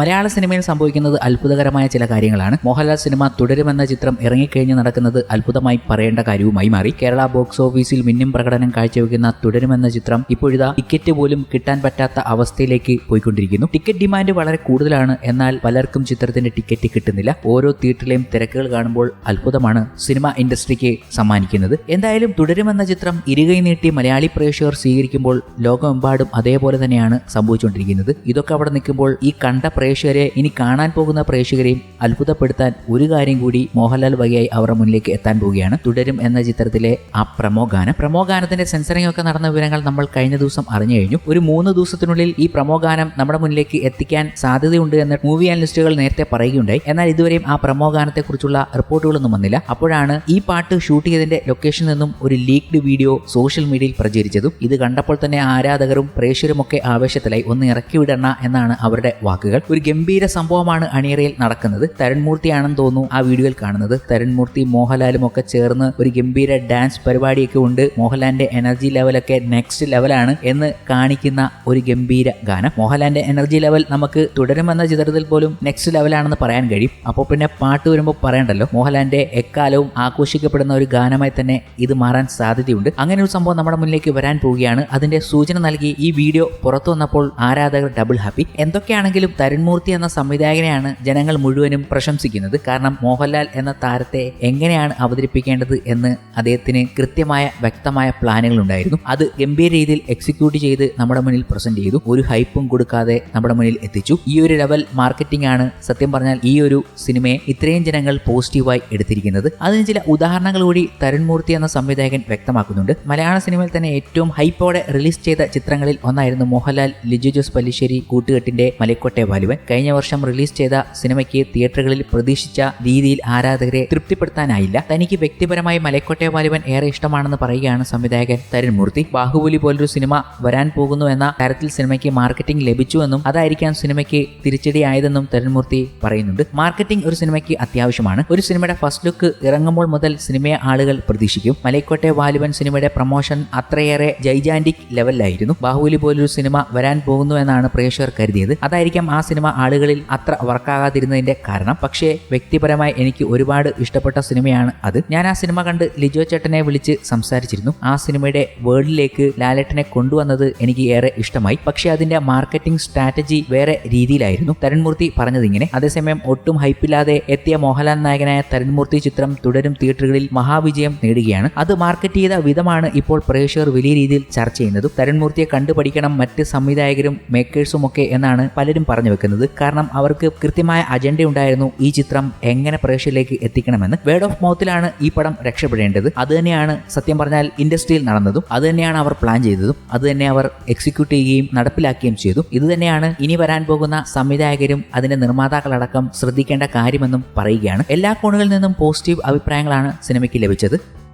മലയാള സിനിമയിൽ സംഭവിക്കുന്നത് അത്ഭുതകരമായ ചില കാര്യങ്ങളാണ്. മോഹൻലാൽ സിനിമ തുടരുമെന്ന ചിത്രം ഇറങ്ങിക്കഴിഞ്ഞ് നടക്കുന്നത് അത്ഭുതമായി പറയേണ്ട കാര്യവുമായി മാറി. കേരള ബോക്സ് ഓഫീസിൽ മിന്നും പ്രകടനം കാഴ്ചവെക്കുന്ന തുടരുമെന്ന ചിത്രം ഇപ്പോഴിതാ ടിക്കറ്റ് പോലും കിട്ടാൻ പറ്റാത്ത അവസ്ഥയിലേക്ക് പോയിക്കൊണ്ടിരിക്കുന്നു. ടിക്കറ്റ് ഡിമാൻഡ് വളരെ കൂടുതലാണ്. എന്നാൽ പലർക്കും ചിത്രത്തിന്റെ ടിക്കറ്റ് കിട്ടുന്നില്ല. ഓരോ തിയേറ്ററിലെയും തിരക്കുകൾ കാണുമ്പോൾ അത്ഭുതമാണ് സിനിമ ഇൻഡസ്ട്രിക്ക് സമ്മാനിക്കുന്നത്. എന്തായാലും തുടരുമെന്ന ചിത്രം ഇരുകൈ നീട്ടി മലയാളി പ്രേക്ഷകർ സ്വീകരിക്കുമ്പോൾ ലോകമെമ്പാടും അതേപോലെ തന്നെയാണ് സംഭവിച്ചുകൊണ്ടിരിക്കുന്നത്. ഇതൊക്കെ അവിടെ നിൽക്കുമ്പോൾ ഈ കണ്ട പ്രേക്ഷകരെ ഇനി കാണാൻ പോകുന്ന പ്രേക്ഷകരെയും അത്ഭുതപ്പെടുത്താൻ ഒരു കാര്യം കൂടി മോഹൻലാൽ വകയായി അവരുടെ മുന്നിലേക്ക് എത്താൻ പോവുകയാണ്. തുടരും എന്ന ചിത്രത്തിലെ ആ പ്രമോ ഗാനം. പ്രമോ ഗാനത്തിന്റെ സെൻസറിംഗ് ഒക്കെ നടന്ന വിവരങ്ങൾ നമ്മൾ കഴിഞ്ഞ ദിവസം അറിഞ്ഞു കഴിഞ്ഞു. ഒരു മൂന്ന് ദിവസത്തിനുള്ളിൽ ഈ പ്രമോ ഗാനം നമ്മുടെ മുന്നിലേക്ക് എത്തിക്കാൻ സാധ്യതയുണ്ട് എന്ന് മൂവി അനലിസ്റ്റുകൾ നേരത്തെ പറയുകയുണ്ടായി. എന്നാൽ ഇതുവരെയും ആ പ്രമോ ഗാനത്തെക്കുറിച്ചുള്ള റിപ്പോർട്ടുകളൊന്നും വന്നില്ല. അപ്പോഴാണ് ഈ പാട്ട് ഷൂട്ട് ചെയ്തതിന്റെ ലൊക്കേഷനിൽ നിന്നും ഒരു ലീക്ഡ് വീഡിയോ സോഷ്യൽ മീഡിയയിൽ പ്രചരിച്ചതും. ഇത് കണ്ടപ്പോൾ തന്നെ ആരാധകരും പ്രേക്ഷകരും ഒക്കെ ആവേശത്തിലായി. ഒന്ന് ഇറക്കി വിടണ എന്നാണ് അവരുടെ വാക്കുകൾ. ഒരു ഗംഭീര സംഭവമാണ് അണിയറയിൽ നടക്കുന്നത്. തരൺമൂർത്തിയാണെന്ന് തോന്നുന്നു ആ വീഡിയോയിൽ കാണുന്നത്. തരൺമൂർത്തി മോഹൻലാലും ഒക്കെ ചേർന്ന് ഒരു ഗംഭീര ഡാൻസ് പരിപാടിയൊക്കെ ഉണ്ട്. മോഹൻലാലിന്റെ എനർജി ലെവലൊക്കെ നെക്സ്റ്റ് ലെവലാണ് എന്ന് കാണിക്കുന്ന ഒരു ഗംഭീര ഗാനം. മോഹൻലാലിന്റെ എനർജി ലെവൽ നമുക്ക് തുടരുമെന്ന ചിത്രത്തിൽ പോലും നെക്സ്റ്റ് ലെവലാണെന്ന് പറയാൻ കഴിയും. അപ്പോൾ പിന്നെ പാട്ട് വരുമ്പോൾ പറയണ്ടല്ലോ. മോഹൻലാലിന്റെ എക്കാലവും ആഘോഷിക്കപ്പെടുന്ന ഒരു ഗാനമായി തന്നെ ഇത് മാറാൻ സാധ്യതയുണ്ട്. അങ്ങനെ ഒരു സംഭവം നമ്മുടെ മുന്നിലേക്ക് വരാൻ പോവുകയാണ്. അതിന്റെ സൂചന നൽകി ഈ വീഡിയോ പുറത്തു വന്നപ്പോൾ ആരാധകർ ഡബിൾ ഹാപ്പി എന്തൊക്കെയാണെങ്കിലും തരുൺമൂർത്തി എന്ന സംവിധായകനെയാണ് ജനങ്ങൾ മുഴുവനും പ്രശംസിക്കുന്നത്. കാരണം മോഹൻലാൽ എന്ന താരത്തെ എങ്ങനെയാണ് അവതരിപ്പിക്കേണ്ടത് എന്ന് അദ്ദേഹത്തിന് കൃത്യമായ വ്യക്തമായ പ്ലാനുകൾ ഉണ്ടായിരുന്നു. അത് ഗംഭീര രീതിയിൽ എക്സിക്യൂട്ട് ചെയ്ത് നമ്മുടെ മുന്നിൽ പ്രസന്റ് ചെയ്തു. ഒരു ഹൈപ്പും കൊടുക്കാതെ നമ്മുടെ മുന്നിൽ എത്തിച്ചു. ഈ ഒരു ലെവൽ മാർക്കറ്റിംഗ് ആണ് സത്യം പറഞ്ഞാൽ ഈ ഒരു സിനിമയെ ഇത്രയും ജനങ്ങൾ പോസിറ്റീവായി എടുത്തിരിക്കുന്നത്. അതിന് ചില ഉദാഹരണങ്ങൾ കൂടി തരുൺമൂർത്തി എന്ന സംവിധായകൻ വ്യക്തമാക്കുന്നുണ്ട്. മലയാള സിനിമയിൽ തന്നെ ഏറ്റവും ഹൈപ്പോടെ റിലീസ് ചെയ്ത ചിത്രങ്ങളിൽ ഒന്നായിരുന്നു മോഹൻലാൽ ലിജു ജോസ് പല്ലിശ്ശേരി കൂട്ടുകെട്ടിന്റെ മലക്കോട്ടെ വാലുവൻ. കഴിഞ്ഞ വർഷം റിലീസ് ചെയ്ത സിനിമയ്ക്ക് തിയേറ്ററുകളിൽ പ്രതീക്ഷിച്ച രീതിയിൽ ആരാധകരെ തൃപ്തിപ്പെടുത്താനായില്ല. തനിക്ക് വ്യക്തിപരമായി മലക്കോട്ടെ വാലിബൻ ഏറെ ഇഷ്ടമാണെന്ന് പറയുകയാണ് സംവിധായകൻ തരുൺമൂർത്തി ബാഹുബലി പോലൊരു സിനിമ വരാൻ പോകുന്നു എന്ന തരത്തിൽ സിനിമയ്ക്ക് മാർക്കറ്റിംഗ് ലഭിച്ചുവെന്നും അതായിരിക്കാം സിനിമയ്ക്ക് തിരിച്ചടിയായതെന്നും തരുൺമൂർത്തി പറയുന്നുണ്ട്. മാർക്കറ്റിംഗ് ഒരു സിനിമയ്ക്ക് അത്യാവശ്യമാണ്. ഒരു സിനിമയുടെ ഫസ്റ്റ് ലുക്ക് ഇറങ്ങുമ്പോൾ മുതൽ സിനിമയെ ആളുകൾ പ്രതീക്ഷിക്കും. മലക്കോട്ടെ വാലുവൻ സിനിമയുടെ പ്രൊമോഷൻ അത്രയേറെ ജൈജാന്റിക് ലെവലിലായിരുന്നു. ബാഹുബലി പോലൊരു സിനിമ വരാൻ പോകുന്നു എന്നാണ് പ്രേക്ഷകർ കരുതിയത്. അതായിരിക്കാം ആ സിനിമ ആളുകളിൽ അത്ര വർക്കാകാതിരുന്നതിന്റെ കാരണം. പക്ഷേ വ്യക്തിപരമായി എനിക്ക് ഒരുപാട് ഇഷ്ടപ്പെട്ട സിനിമയാണ് അത്. ഞാൻ ആ സിനിമ കണ്ട് ലിജോ ചേട്ടനെ വിളിച്ച് സംസാരിച്ചിരുന്നു. ആ സിനിമയുടെ വേൾഡിലേക്ക് ലാലേട്ടനെ കൊണ്ടുവന്നത് എനിക്ക് ഏറെ ഇഷ്ടമായി. പക്ഷേ അതിന്റെ മാർക്കറ്റിംഗ് സ്ട്രാറ്റജി വേറെ രീതിയിലായിരുന്നു. തരുൺമൂർത്തി പറഞ്ഞത് ഇങ്ങനെ അതേസമയം ഒട്ടും ഹൈപ്പില്ലാതെ എത്തിയ മോഹൻലാൽ നായകനായ തരുൺമൂർത്തി ചിത്രം തുടരും തിയേറ്ററുകളിൽ മഹാവിജയം നേടുകയാണ്. അത് മാർക്കറ്റ് ചെയ്ത വിധമാണ് ഇപ്പോൾ പ്രേക്ഷകർ വലിയ രീതിയിൽ ചർച്ച ചെയ്യുന്നത്. തരുൺമൂർത്തിയെ കണ്ടുപഠിക്കണം മറ്റ് സംവിധായകരും മേക്കേഴ്സും ഒക്കെ എന്നാണ് പലരും പറഞ്ഞു വെക്കുന്നത്. കാരണം അവർക്ക് കൃത്യമായ അജണ്ട ഉണ്ടായിരുന്നു. ഈ ചിത്രം എങ്ങനെ പ്രേക്ഷകരിലേക്ക് എത്തിക്കണമെന്ന്. വേർഡ് ഓഫ് മൗത്തിലാണ് ഈ പടം രക്ഷപ്പെടേണ്ടത്. അത് തന്നെയാണ് സത്യം പറഞ്ഞാൽ ഇൻഡസ്ട്രിയിൽ നടന്നതും. അത് തന്നെയാണ് അവർ പ്ലാൻ ചെയ്തതും. അത് തന്നെ അവർ എക്സിക്യൂട്ട് ചെയ്യുകയും നടപ്പിലാക്കുകയും ചെയ്തു ഇത് തന്നെയാണ് ഇനി വരാൻ പോകുന്ന സംവിധായകരും അതിന്റെ നിർമ്മാതാക്കളടക്കം ശ്രദ്ധിക്കേണ്ട കാര്യമെന്നും പറയുകയാണ്. എല്ലാ കോണുകളിൽ നിന്നും പോസിറ്റീവ് അഭിപ്രായങ്ങളാണ് സിനിമയ്ക്ക് ലഭിച്ചത്.